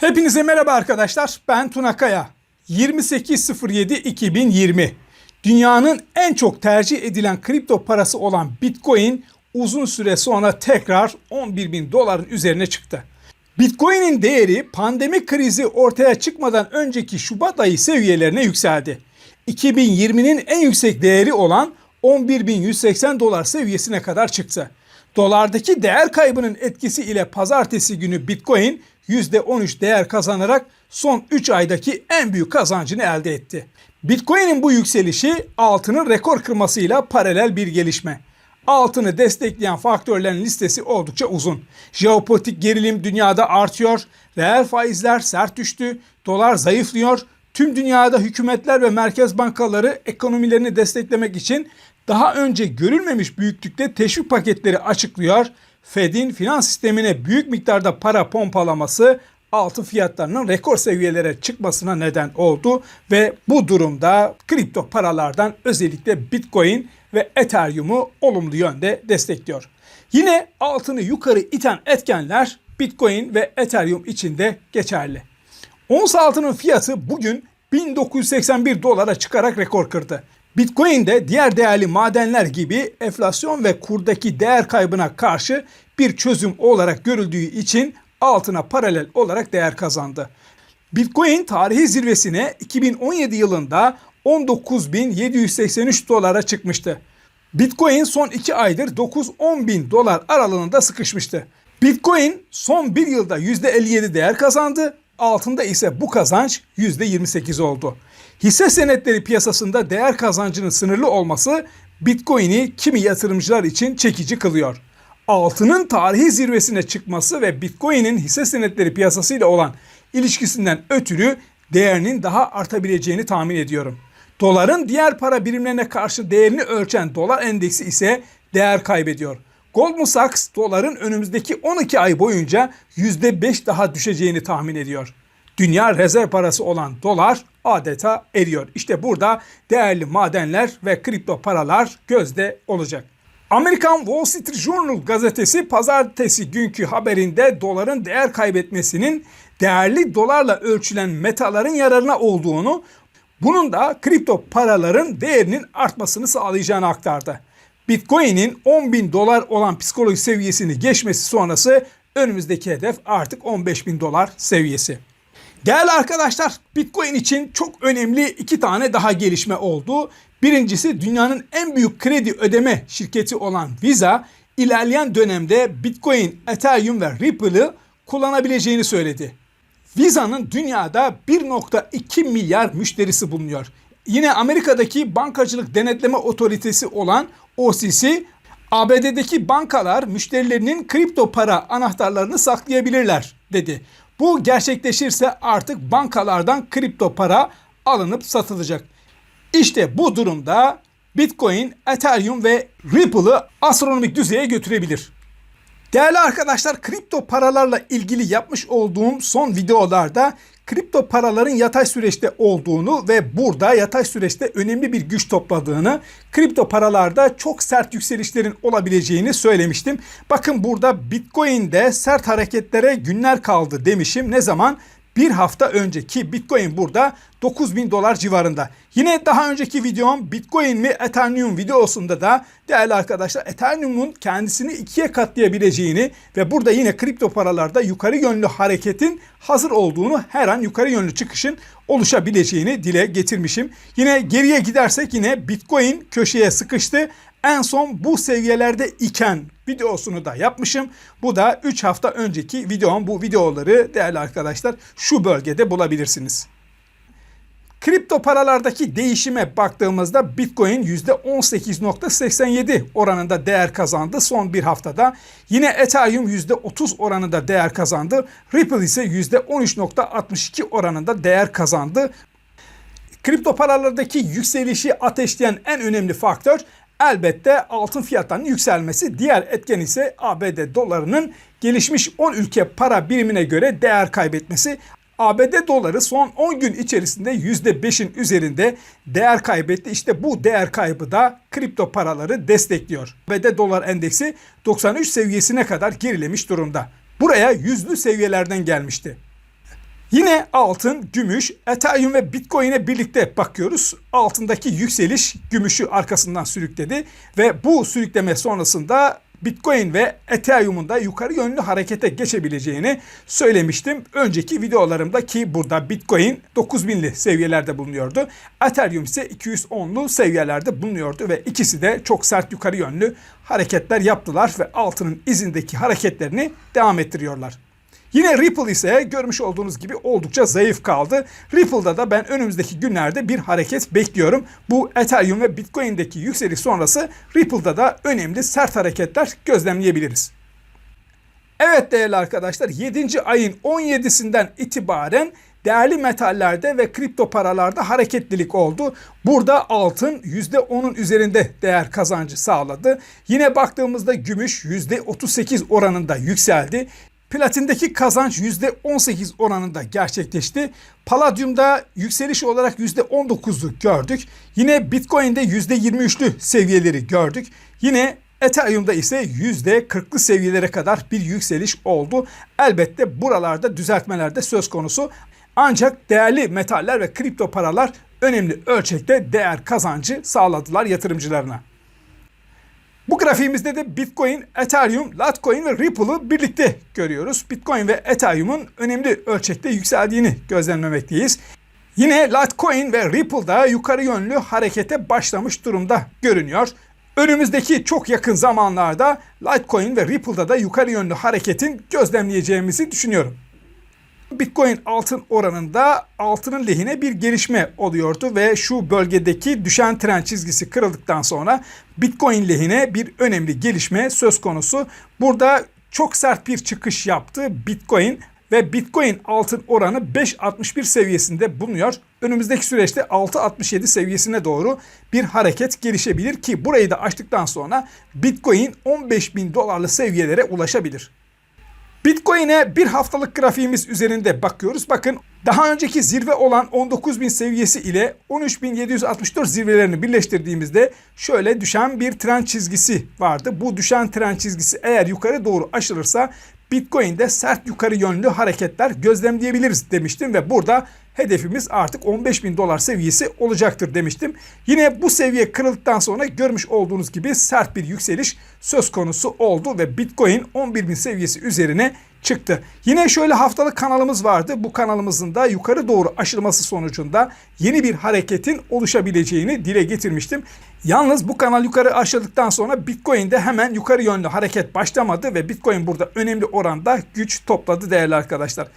Hepinize merhaba arkadaşlar. Ben Tuna Kaya. 28.07.2020 Dünyanın en çok tercih edilen kripto parası olan Bitcoin uzun süre sonra tekrar 11 bin doların üzerine çıktı. Bitcoin'in değeri pandemi krizi ortaya çıkmadan önceki Şubat ayı seviyelerine yükseldi. 2020'nin en yüksek değeri olan 11.180 dolar seviyesine kadar çıktı. Dolardaki değer kaybının etkisi ile pazartesi günü Bitcoin %13 değer kazanarak son 3 aydaki en büyük kazancını elde etti. Bitcoin'in bu yükselişi altının rekor kırmasıyla paralel bir gelişme. Altını destekleyen faktörlerin listesi oldukça uzun. Jeopolitik gerilim dünyada artıyor, reel faizler sert düştü, dolar zayıflıyor, tüm dünyada hükümetler ve merkez bankaları ekonomilerini desteklemek için daha önce görülmemiş büyüklükte teşvik paketleri açıklıyor. Fed'in finans sistemine büyük miktarda para pompalaması altın fiyatlarının rekor seviyelere çıkmasına neden oldu ve bu durumda kripto paralardan özellikle Bitcoin ve Ethereum'u olumlu yönde destekliyor. Yine altını yukarı iten etkenler Bitcoin ve Ethereum için de geçerli. Ons altının fiyatı bugün 1981 dolara çıkarak rekor kırdı. Bitcoin de diğer değerli madenler gibi enflasyon ve kurdaki değer kaybına karşı bir çözüm olarak görüldüğü için altına paralel olarak değer kazandı. Bitcoin tarihi zirvesine 2017 yılında 19.783 dolara çıkmıştı. Bitcoin son 2 aydır 9-10 bin dolar aralığında sıkışmıştı. Bitcoin son 1 yılda %57 değer kazandı. Altında ise bu kazanç %28 oldu. Hisse senetleri piyasasında değer kazancının sınırlı olması Bitcoin'i kimi yatırımcılar için çekici kılıyor. Altının tarihi zirvesine çıkması ve Bitcoin'in hisse senetleri piyasasıyla olan ilişkisinden ötürü değerinin daha artabileceğini tahmin ediyorum. Doların diğer para birimlerine karşı değerini ölçen dolar endeksi ise değer kaybediyor. Goldman Sachs doların önümüzdeki 12 ay boyunca %5 daha düşeceğini tahmin ediyor. Dünya rezerv parası olan dolar adeta eriyor. İşte burada değerli madenler ve kripto paralar gözde olacak. Amerikan Wall Street Journal gazetesi pazartesi günkü haberinde doların değer kaybetmesinin değerli dolarla ölçülen metaların yararına olduğunu, bunun da kripto paraların değerinin artmasını sağlayacağını aktardı. Bitcoin'in 10 bin dolar olan psikolojik seviyesini geçmesi sonrası önümüzdeki hedef artık 15 bin dolar seviyesi. Değerli arkadaşlar Bitcoin için çok önemli iki tane daha gelişme oldu. Birincisi dünyanın en büyük kredi ödeme şirketi olan Visa ilerleyen dönemde Bitcoin, Ethereum ve Ripple'ı kullanabileceğini söyledi. Visa'nın dünyada 1.2 milyar müşterisi bulunuyor. Yine Amerika'daki bankacılık denetleme otoritesi olan OCC, ABD'deki bankalar müşterilerinin kripto para anahtarlarını saklayabilirler dedi. Bu gerçekleşirse artık bankalardan kripto para alınıp satılacak. İşte bu durumda Bitcoin, Ethereum ve Ripple'ı astronomik düzeye götürebilir. Değerli arkadaşlar kripto paralarla ilgili yapmış olduğum son videolarda kripto paraların yatay süreçte olduğunu ve burada yatay süreçte önemli bir güç topladığını, kripto paralarda çok sert yükselişlerin olabileceğini söylemiştim. Bakın burada Bitcoin'de sert hareketlere günler kaldı demişim. Ne zaman? Bir hafta önceki Bitcoin burada 9000 dolar civarında. Yine daha önceki videom Bitcoin mi Ethereum videosunda da değerli arkadaşlar Ethereum'un kendisini ikiye katlayabileceğini ve burada yine kripto paralarda yukarı yönlü hareketin hazır olduğunu her an yukarı yönlü çıkışın oluşabileceğini dile getirmişim. Yine geriye gidersek yine Bitcoin köşeye sıkıştı. En son bu seviyelerde iken videosunu da yapmışım. Bu da 3 hafta önceki videom. Bu videoları değerli arkadaşlar şu bölgede bulabilirsiniz. Kripto paralardaki değişime baktığımızda Bitcoin %18.87 oranında değer kazandı son bir haftada. Yine Ethereum %30 oranında değer kazandı. Ripple ise %13.62 oranında değer kazandı. Kripto paralardaki yükselişi ateşleyen en önemli faktör elbette altın fiyatlarının yükselmesi. Diğer etken ise ABD dolarının gelişmiş 10 ülke para birimine göre değer kaybetmesi. ABD doları son 10 gün içerisinde %5'in üzerinde değer kaybetti. İşte bu değer kaybı da kripto paraları destekliyor. ABD dolar endeksi 93 seviyesine kadar gerilemiş durumda. Buraya yüzlü seviyelerden gelmişti. Yine altın, gümüş, Ethereum ve Bitcoin'e birlikte bakıyoruz. Altındaki yükseliş gümüşü arkasından sürükledi ve bu sürükleme sonrasında Bitcoin ve Ethereum'un da yukarı yönlü harekete geçebileceğini söylemiştim. Önceki videolarımda ki burada Bitcoin 9000'li seviyelerde bulunuyordu. Ethereum ise 210'lu seviyelerde bulunuyordu ve ikisi de çok sert yukarı yönlü hareketler yaptılar ve altının izindeki hareketlerini devam ettiriyorlar. Yine Ripple ise görmüş olduğunuz gibi oldukça zayıf kaldı. Ripple'da da ben önümüzdeki günlerde bir hareket bekliyorum. Bu Ethereum ve Bitcoin'deki yükseliş sonrası Ripple'da da önemli sert hareketler gözlemleyebiliriz. Evet değerli arkadaşlar 7. ayın 17'sinden itibaren değerli metallerde ve kripto paralarda hareketlilik oldu. Burada altın %10'un üzerinde değer kazancı sağladı. Yine baktığımızda gümüş %38 oranında yükseldi. Platindeki kazanç %18 oranında gerçekleşti. Palladium'da yükseliş olarak %19'u gördük. Yine Bitcoin'de %23'lü seviyeleri gördük. Yine Ethereum'da ise %40'lı seviyelere kadar bir yükseliş oldu. Elbette buralarda düzeltmeler de söz konusu. Ancak değerli metaller ve kripto paralar önemli ölçekte değer kazancı sağladılar yatırımcılarına. Bu grafiğimizde de Bitcoin, Ethereum, Litecoin ve Ripple'ı birlikte görüyoruz. Bitcoin ve Ethereum'un önemli ölçekte yükseldiğini gözlemlemekteyiz. Yine Litecoin ve Ripple'da yukarı yönlü harekete başlamış durumda görünüyor. Önümüzdeki çok yakın zamanlarda Litecoin ve Ripple'da da yukarı yönlü hareketin gözlemleyeceğimizi düşünüyorum. Bitcoin altın oranında altının lehine bir gelişme oluyordu ve şu bölgedeki düşen trend çizgisi kırıldıktan sonra Bitcoin lehine bir önemli gelişme söz konusu. Burada çok sert bir çıkış yaptı Bitcoin ve Bitcoin altın oranı 5.61 seviyesinde bulunuyor. Önümüzdeki süreçte 6.67 seviyesine doğru bir hareket gelişebilir ki burayı da açtıktan sonra Bitcoin 15 bin dolarlı seviyelere ulaşabilir. Bitcoin'e bir haftalık grafiğimiz üzerinde bakıyoruz. Bakın daha önceki zirve olan 19.000 seviyesi ile 13.764 zirvelerini birleştirdiğimizde şöyle düşen bir trend çizgisi vardı. Bu düşen trend çizgisi eğer yukarı doğru aşılırsa Bitcoin'de sert yukarı yönlü hareketler gözlemleyebiliriz demiştim ve burada hedefimiz artık 15 bin dolar seviyesi olacaktır demiştim. Yine bu seviye kırıldıktan sonra görmüş olduğunuz gibi sert bir yükseliş söz konusu oldu ve Bitcoin 11 bin seviyesi üzerine çıktı. Yine şöyle haftalık kanalımız vardı. Bu kanalımızın da yukarı doğru aşılması sonucunda yeni bir hareketin oluşabileceğini dile getirmiştim. Yalnız bu kanal yukarı aşıldıktan sonra Bitcoin'de hemen yukarı yönlü hareket başlamadı ve Bitcoin burada önemli oranda güç topladı değerli arkadaşlar.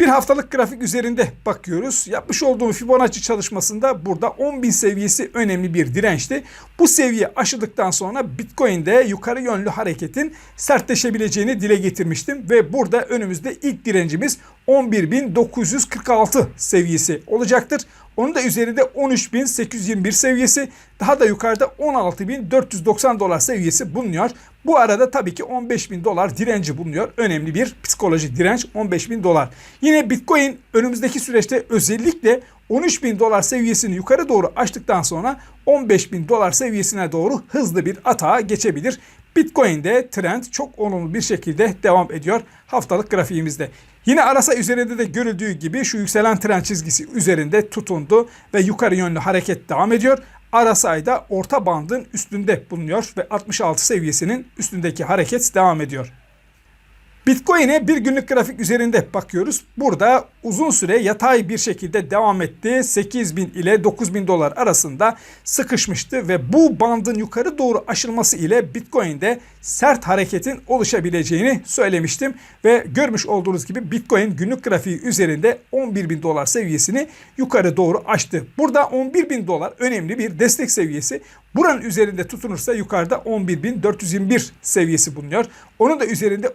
Bir haftalık grafik üzerinde bakıyoruz. Yapmış olduğum Fibonacci çalışmasında burada 10.000 seviyesi önemli bir dirençti. Bu seviye aşıldıktan sonra Bitcoin'de yukarı yönlü hareketin sertleşebileceğini dile getirmiştim. Ve burada önümüzde ilk direncimiz 11.946 seviyesi olacaktır. Onun da üzerinde 13.821 seviyesi daha da yukarıda 16.490 dolar seviyesi bulunuyor. Bu arada tabii ki 15.000 dolar direnci bulunuyor. Önemli bir psikolojik direnç 15.000 dolar. Yine Bitcoin önümüzdeki süreçte özellikle 13.000 dolar seviyesini yukarı doğru açtıktan sonra 15.000 dolar seviyesine doğru hızlı bir atağa geçebilir. Bitcoin'de trend çok olumlu bir şekilde devam ediyor haftalık grafiğimizde. Yine arasa üzerinde de görüldüğü gibi şu yükselen trend çizgisi üzerinde tutundu ve yukarı yönlü hareket devam ediyor. RSI da orta bandın üstünde bulunuyor ve 66 seviyesinin üstündeki hareket devam ediyor. Bitcoin'e bir günlük grafik üzerinde bakıyoruz. Burada uzun süre yatay bir şekilde devam etti. 8000 ile 9000 dolar arasında sıkışmıştı ve bu bandın yukarı doğru aşılması ile Bitcoin'de sert hareketin oluşabileceğini söylemiştim. Ve görmüş olduğunuz gibi Bitcoin günlük grafiği üzerinde 11.000 dolar seviyesini yukarı doğru açtı. Burada 11.000 dolar önemli bir destek seviyesi. Buranın üzerinde tutunursa yukarıda 11.421 seviyesi bulunuyor. Onun da üzerinde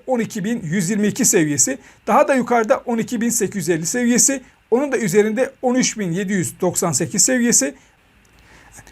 12.122 seviyesi. Daha da yukarıda 12.850 seviyesi. Onun da üzerinde 13.798 seviyesi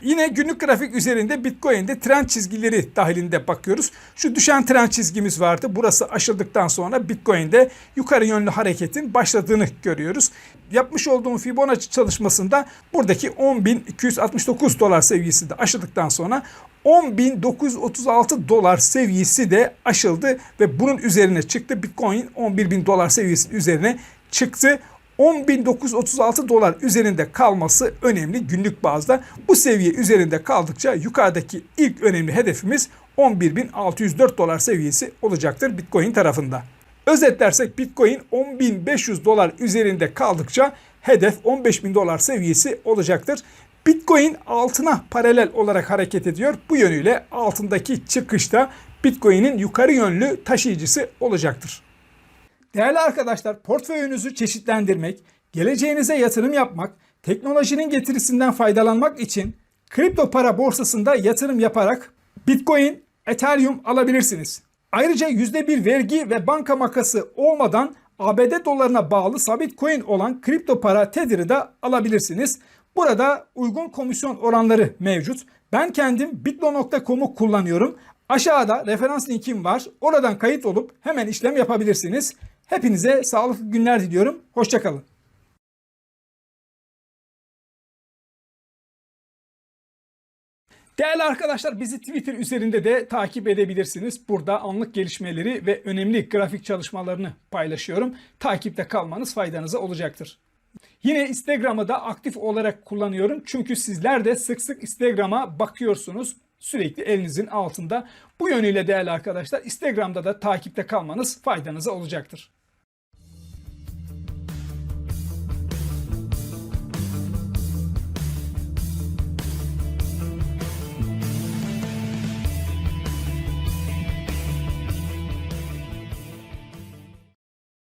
Yine günlük grafik üzerinde Bitcoin'de trend çizgileri dahilinde bakıyoruz. Şu düşen trend çizgimiz vardı. Burası aşıldıktan sonra Bitcoin'de yukarı yönlü hareketin başladığını görüyoruz. Yapmış olduğum Fibonacci çalışmasında buradaki 10.269 dolar seviyesi de aşıldıktan sonra 10.936 dolar seviyesi de aşıldı ve bunun üzerine çıktı. Bitcoin 11.000 dolar seviyesinin üzerine çıktı. 10.936 dolar üzerinde kalması önemli günlük bazda. Bu seviye üzerinde kaldıkça yukarıdaki ilk önemli hedefimiz 11.604 dolar seviyesi olacaktır Bitcoin tarafında. Özetlersek Bitcoin 10.500 dolar üzerinde kaldıkça hedef 15.000 dolar seviyesi olacaktır. Bitcoin altına paralel olarak hareket ediyor. Bu yönüyle altındaki çıkışta Bitcoin'in yukarı yönlü taşıyıcısı olacaktır. Değerli arkadaşlar portföyünüzü çeşitlendirmek, geleceğinize yatırım yapmak, teknolojinin getirisinden faydalanmak için kripto para borsasında yatırım yaparak Bitcoin, Ethereum alabilirsiniz. Ayrıca %1 vergi ve banka makası olmadan ABD dolarına bağlı sabit coin olan kripto para Tether'ı da alabilirsiniz. Burada uygun komisyon oranları mevcut. Ben kendim bitlo.com'u kullanıyorum. Aşağıda referans linkim var. Oradan kayıt olup hemen işlem yapabilirsiniz. Hepinize sağlıklı günler diliyorum. Hoşçakalın. Değerli arkadaşlar bizi Twitter üzerinde de takip edebilirsiniz. Burada anlık gelişmeleri ve önemli grafik çalışmalarını paylaşıyorum. Takipte kalmanız faydanıza olacaktır. Yine Instagram'ı da aktif olarak kullanıyorum. Çünkü sizler de sık sık Instagram'a bakıyorsunuz. Sürekli elinizin altında. Bu yönüyle değerli arkadaşlar Instagram'da da takipte kalmanız faydanıza olacaktır.